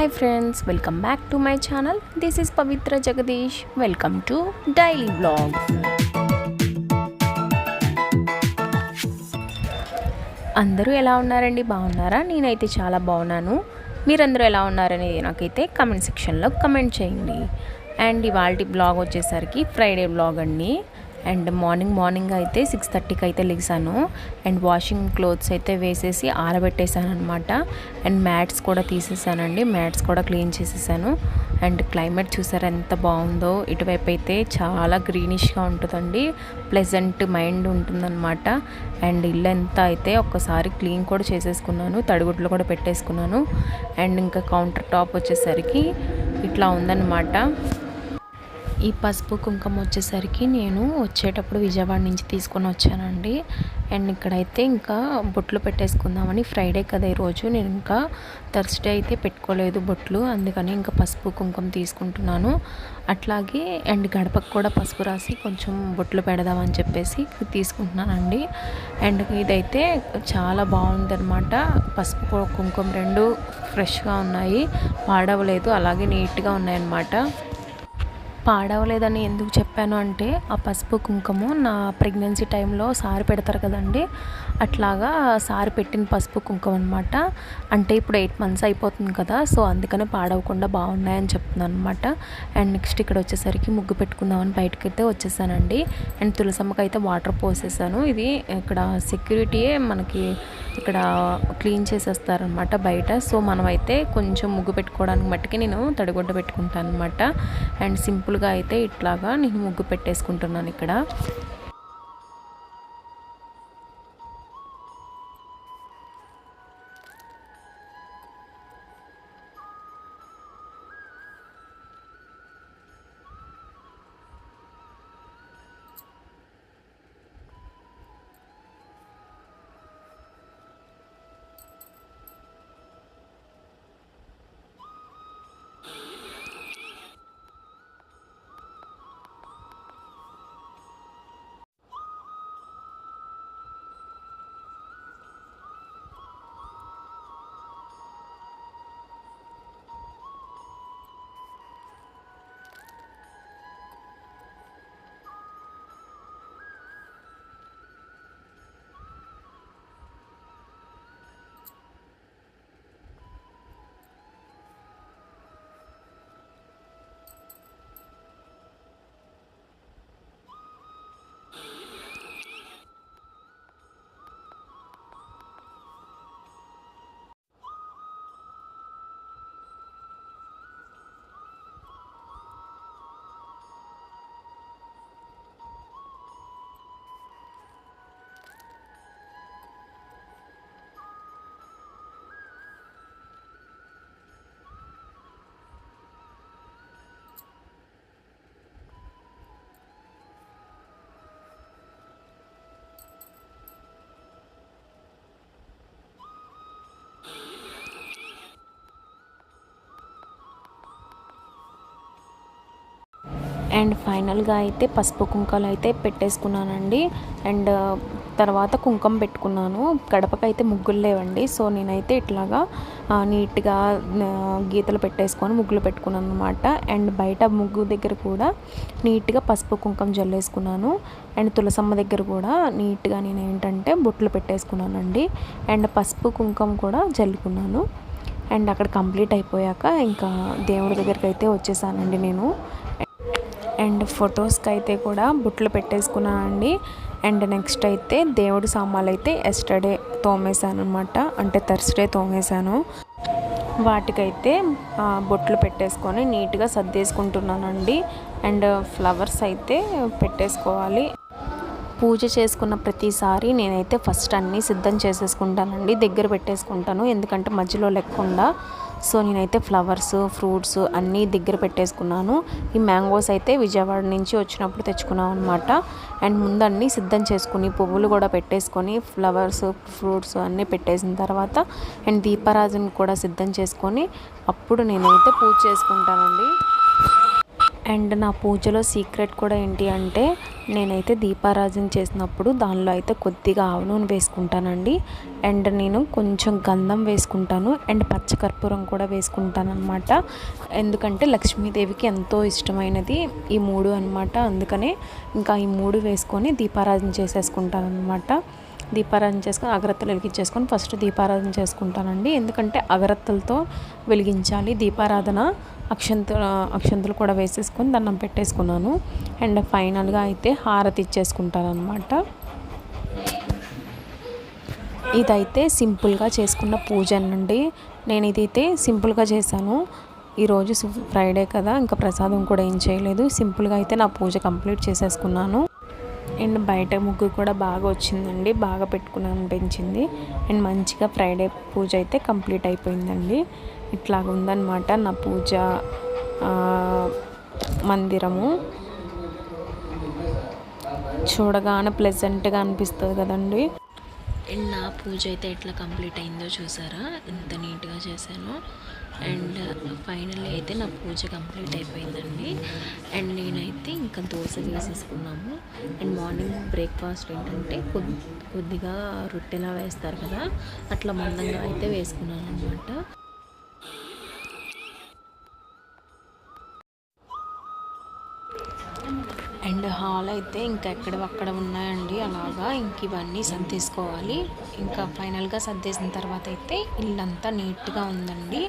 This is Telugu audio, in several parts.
Hi friends welcome back to my channel this is Pavitra Jagadeesh welcome to daily blog అందరూ ఎలా ఉన్నారండి? బాగున్నారా? నేనైతే చాలా బాగున్నాను. మీరందరూ ఎలా ఉన్నారనేది నాకైతే కమెంట్ సెక్షన్లో కమెంట్ చేయండి. అండ్ ఇవాళ బ్లాగ్ వచ్చేసరికి ఫ్రైడే బ్లాగ్ అండి. అండ్ మార్నింగ్ మార్నింగ్ అయితే సిక్స్ థర్టీకి అయితే లెగిసాను అండ్ వాషింగ్ క్లోత్స్ అయితే వేసేసి ఆరబెట్టేశాను అనమాట అండ్ మ్యాట్స్ కూడా తీసేసానండి. మ్యాట్స్ కూడా క్లీన్ చేసేసాను. అండ్ క్లైమేట్ చూసారు ఎంత బాగుందో. ఇటువైపు అయితే చాలా గ్రీనిష్గా ఉంటుందండి. ప్లెజెంట్ మైండ్ ఉంటుందన్నమాట. అండ్ ఇల్లు ఎంత అయితే ఒక్కసారి క్లీన్ కూడా చేసేసుకున్నాను. తడిగుడ్లు కూడా పెట్టేసుకున్నాను. అండ్ ఇంకా కౌంటర్ టాప్ వచ్చేసరికి ఇట్లా ఉందన్నమాట. ఈ పసుపు కుంకుమ వచ్చేసరికి నేను వచ్చేటప్పుడు విజయవాడ నుంచి తీసుకొని వచ్చానండి. అండ్ ఇక్కడైతే ఇంకా బొట్లు పెట్టేసుకుందామని ఫ్రైడే కదా ఈరోజు నేను ఇంకా థర్స్డే అయితే పెట్టుకోలేదు బొట్లు అందుకని ఇంకా పసుపు కుంకుమ తీసుకుంటున్నాను. అట్లాగే అండ్ గడపకు కూడా పసుపు రాసి కొంచెం బొట్లు పెడదామని చెప్పేసి తీసుకుంటున్నానండి. అండ్ ఇదైతే చాలా బాగుందన్నమాట. పసుపు కుంకుమ రెండు ఫ్రెష్గా ఉన్నాయి పాడవలేదు అలాగే నీట్గా ఉన్నాయన్నమాట. పాడవలేదని ఎందుకు చెప్పాను అంటే ఆ పసుపు కుంకుమ నా ప్రెగ్నెన్సీ టైంలో సారి పెడతారు కదండి అట్లాగా సారి పెట్టిన పసుపు కుంకుమ అనమాట అంటే ఇప్పుడు ఎయిట్ మంత్స్ అయిపోతుంది కదా సో అందుకనే పాడవకుండా బాగున్నాయని చెప్తున్నాను అనమాట అండ్ నెక్స్ట్ ఇక్కడ వచ్చేసరికి ముగ్గు పెట్టుకుందామని బయటకు అయితే వచ్చేసానండి. అండ్ తులసమ్మకి అయితే వాటర్ పోసేసాను. ఇది ఇక్కడ సెక్యూరిటీయే మనకి ఇక్కడ క్లీన్ చేసేస్తారనమాట బయట. సో మనమైతే కొంచెం ముగ్గు పెట్టుకోవడానికి మట్టుకి నేను తడిగుడ్డ పెట్టుకుంటాను అనమాట అండ్ సింపుల్ సింపుల్గా అయితే ఇట్లాగా నేను ముగ్గు పెట్టేసుకుంటున్నాను ఇక్కడ. అండ్ ఫైనల్గా అయితే పసుపు కుంకాలు అయితే పెట్టేసుకున్నానండి. అండ్ తర్వాత కుంకుమ పెట్టుకున్నాను. గడపకైతే అయితే ముగ్గులు లేవండి. సో నేనైతే ఇట్లాగా నీట్గా గీతలు పెట్టేసుకొని ముగ్గులు పెట్టుకున్నాను అనమాట అండ్ బయట ముగ్గు దగ్గర కూడా నీట్గా పసుపు కుంకుమ జల్లేసుకున్నాను. అండ్ తులసమ్మ దగ్గర కూడా నీట్గా నేను ఏంటంటే బొట్లు పెట్టేసుకున్నానండి. అండ్ పసుపు కుంకుమ కూడా జల్లుకున్నాను. అండ్ అక్కడ కంప్లీట్ అయిపోయాక ఇంకా దేవుడి దగ్గరికి అయితే వచ్చేసానండి నేను. అండ్ ఫొటోస్కి అయితే కూడా బుట్లు పెట్టేసుకున్నానండి అండ్. నెక్స్ట్ అయితే దేవుడి సామాన్లు అయితే ఎస్టర్డే తోమేశాను అనమాట అంటే థర్స్డే తోమేశాను. వాటికైతే బొట్లు పెట్టేసుకొని నీట్గా సర్దేసుకుంటున్నానండి. అండ్ ఫ్లవర్స్ అయితే పెట్టేసుకోవాలి. పూజ చేసుకున్న ప్రతిసారి నేనైతే ఫస్ట్ అన్నీ సిద్ధం చేసేసుకుంటానండి. దగ్గర పెట్టేసుకుంటాను. ఎందుకంటే మధ్యలో లేకుండా సో నేనైతే ఫ్లవర్స్ ఫ్రూట్స్ అన్నీ దగ్గర పెట్టేసుకున్నాను. ఈ మ్యాంగోస్ అయితే విజయవాడ నుంచి వచ్చినప్పుడు తెచ్చుకున్నాం అనమాట అండ్ ముందన్నీ సిద్ధం చేసుకుని పువ్వులు కూడా పెట్టేసుకొని ఫ్లవర్స్ ఫ్రూట్స్ అన్నీ పెట్టేసిన తర్వాత అండ్ దీపారాజుని కూడా సిద్ధం చేసుకొని అప్పుడు నేనైతే పూజ చేసుకుంటానండి. అండ్ నా పూజలో సీక్రెట్ కూడా ఏంటి అంటే నేనైతే దీపారాజన చేసినప్పుడు దానిలో అయితే కొద్దిగా ఆవు నూనె వేసుకుంటానండి. అండ్ నేను కొంచెం గంధం వేసుకుంటాను అండ్ పచ్చకర్పూరం కూడా వేసుకుంటాను అనమాట ఎందుకంటే లక్ష్మీదేవికి ఎంతో ఇష్టమైనది ఈ మూడు అనమాట అందుకనే ఇంకా ఈ మూడు వేసుకొని దీపారాజన చేసేసుకుంటాను అనమాట దీపారాధన చేసుకొని అగరత్తలు వెలిగించేసుకొని ఫస్ట్ దీపారాధన చేసుకుంటానండి. ఎందుకంటే అగరత్తలతో వెలిగించాలి. దీపారాధన అక్షంత అక్షంతలు కూడా వేసేసుకొని దండం పెట్టేసుకున్నాను. అండ్ ఫైనల్గా అయితే హారతి ఇచ్చేసుకుంటాను అనమాట ఇదైతే సింపుల్గా చేసుకున్న పూజ అండి నేను ఇదైతే సింపుల్గా చేశాను. ఈరోజు ఫ్రైడే కదా ఇంకా ప్రసాదం కూడా ఏం చేయలేదు. సింపుల్గా అయితే నా పూజ కంప్లీట్ చేసేసుకున్నాను. అండ్ బయట ముగ్గు కూడా బాగా వచ్చిందండి. బాగా పెట్టుకుని అనిపించింది అండ్ మంచిగా ఫ్రైడే పూజ అయితే కంప్లీట్ అయిపోయిందండి. ఇట్లాగుందనమాట నా పూజ మందిరము. చూడగానే ప్లెజెంట్గా అనిపిస్తుంది కదండి. అండ్ నా పూజ అయితే ఎట్లా కంప్లీట్ అయిందో చూసారా? ఎంత నీట్గా చేశాను. అండ్ ఫైనల్లీ అయితే నా పూజ కంప్లీట్ అయిపోయిందండి. అండ్ నేనైతే ఇంకా దోశ వేసేసుకున్నాము అండ్ మార్నింగ్ బ్రేక్ఫాస్ట్ ఏంటంటే కొద్ది కొద్దిగా రొట్టెలా వేస్తారు కదా అట్లా మందంగా అయితే వేసుకున్నాను అనమాట అండ్ హాల్ అయితే ఇంకా ఎక్కడ అక్కడ ఉన్నాయండి. అలాగా ఇంక ఇవన్నీ సర్దేసుకోవాలి. ఇంకా ఫైనల్గా సర్దేసిన తర్వాత అయితే ఇల్లంతా నీట్గా ఉందండి.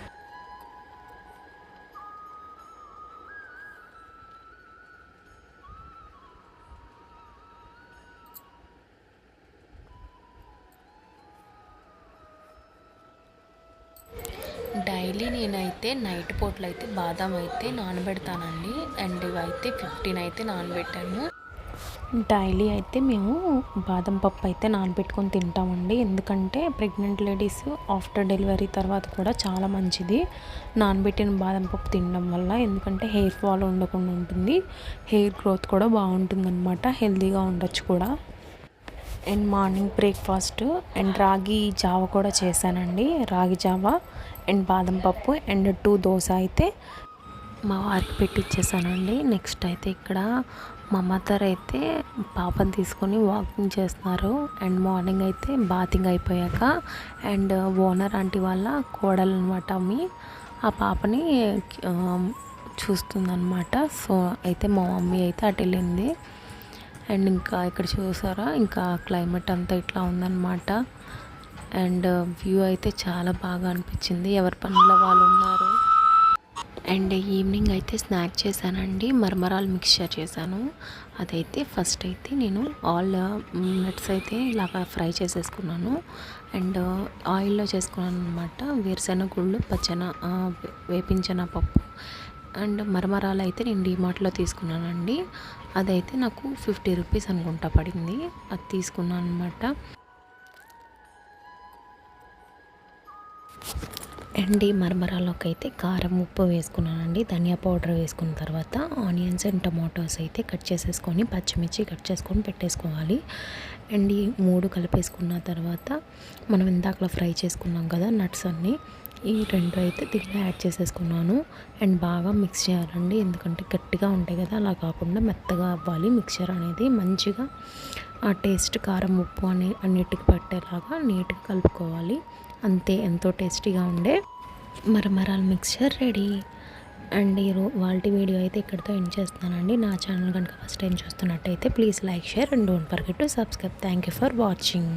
డైలీ నేనైతే నైట్ పూటలు అయితే బాదం అయితే నానబెడతానండి. అండ్ ఇవైతే ఫిఫ్టీన్ అయితే నానబెట్టాను. డైలీ అయితే మేము బాదం పప్పు అయితే నానబెట్టుకొని తింటామండి. ఎందుకంటే ప్రెగ్నెంట్ లేడీస్ ఆఫ్టర్ డెలివరీ తర్వాత కూడా చాలా మంచిది. నానబెట్టిన బాదం పప్పు తినడం వల్ల ఎందుకంటే హెయిర్ ఫాల్ ఉండకుండా ఉంటుంది. హెయిర్ గ్రోత్ కూడా బాగుంటుందన్నమాట. హెల్దీగా హెల్తీగా ఉండొచ్చు కూడా. అండ్ మార్నింగ్ బ్రేక్ఫాస్ట్ అండ్ రాగి జావ కూడా చేశానండి. రాగి జావ అండ్ బాదం పప్పు అండ్ టూ దోశ అయితే మా వారికి పెట్టిచ్చేసానండి. నెక్స్ట్ అయితే ఇక్కడ మా మదర్ అయితే పాపని తీసుకొని వాకింగ్ చేస్తున్నారు. అండ్ మార్నింగ్ అయితే బాతింగ్ అయిపోయాక అండ్ ఓనర్ ఆంటీ వాళ్ళ కోడలు అనమాట అమ్మి. ఆ పాపని చూస్తుందన్నమాట సో అయితే మా మమ్మీ అయితే అటు వెళ్ళింది. అండ్ ఇంకా ఇక్కడ చూసారా ఇంకా క్లైమేట్ అంతా ఇట్లా ఉందన్నమాట అండ్ uh, వ్యూ అయితే చాలా బాగా అనిపించింది. ఎవరి పనుల్లో వాళ్ళు ఉన్నారు. అండ్ ఈవినింగ్ అయితే స్నాక్ చేశానండి. మరమరాలు మిక్స్చర్ చేశాను. అదైతే ఫస్ట్ అయితే నేను ఆల్ నట్స్ uh, అయితే ఇలాగా ఫ్రై చేసేసుకున్నాను. అండ్ uh, ఆయిల్లో చేసుకున్నాను అనమాట వేరుశెనగ గుళ్ళు పచ్చన వేపించిన పప్పు. అండ్ మరమరాలు అయితే నేను డిమార్ట్లో తీసుకున్నానండి. అదైతే నాకు ఫిఫ్టీ రూపీస్ అనుకుంటా పడింది. అది తీసుకున్నాను అనమాట అండ్ ఈ మరమరాలోకి అయితే కారం ఉప్పు వేసుకున్నానండి. ధనియా పౌడర్ వేసుకున్న తర్వాత ఆనియన్స్ అండ్ టమాటోస్ అయితే కట్ చేసేసుకొని పచ్చిమిర్చి కట్ చేసుకొని పెట్టేసుకోవాలి. అండ్ ఈ మూడు కలిపేసుకున్న తర్వాత మనం ఇందాకలా ఫ్రై చేసుకున్నాం కదా నట్స్ అన్నీ ఈ రెండు అయితే దీంట్లో యాడ్ చేసేసుకున్నాను. అండ్ బాగా మిక్స్ చేయాలండి ఎందుకంటే గట్టిగా ఉంటాయి కదా అలా కాకుండా మెత్తగా అవ్వాలి. మిక్చర్ అనేది మంచిగా ఆ టేస్ట్ కారం ఉప్పు అనే అన్నిటికి పట్టేలాగా నీట్గా కలుపుకోవాలి. అంతే ఎంతో టేస్టీగా ఉండే మరమరాల మిక్చర్ రెడీ. అండ్ ఈరో వాళ్ళ వీడియో అయితే ఇక్కడితో ఎండ్ చేస్తున్నానండి. నా ఛానల్ కనుక ఫస్ట్ టైం చూస్తున్నట్టయితే please like share and don't forget to subscribe. Thank you for watching.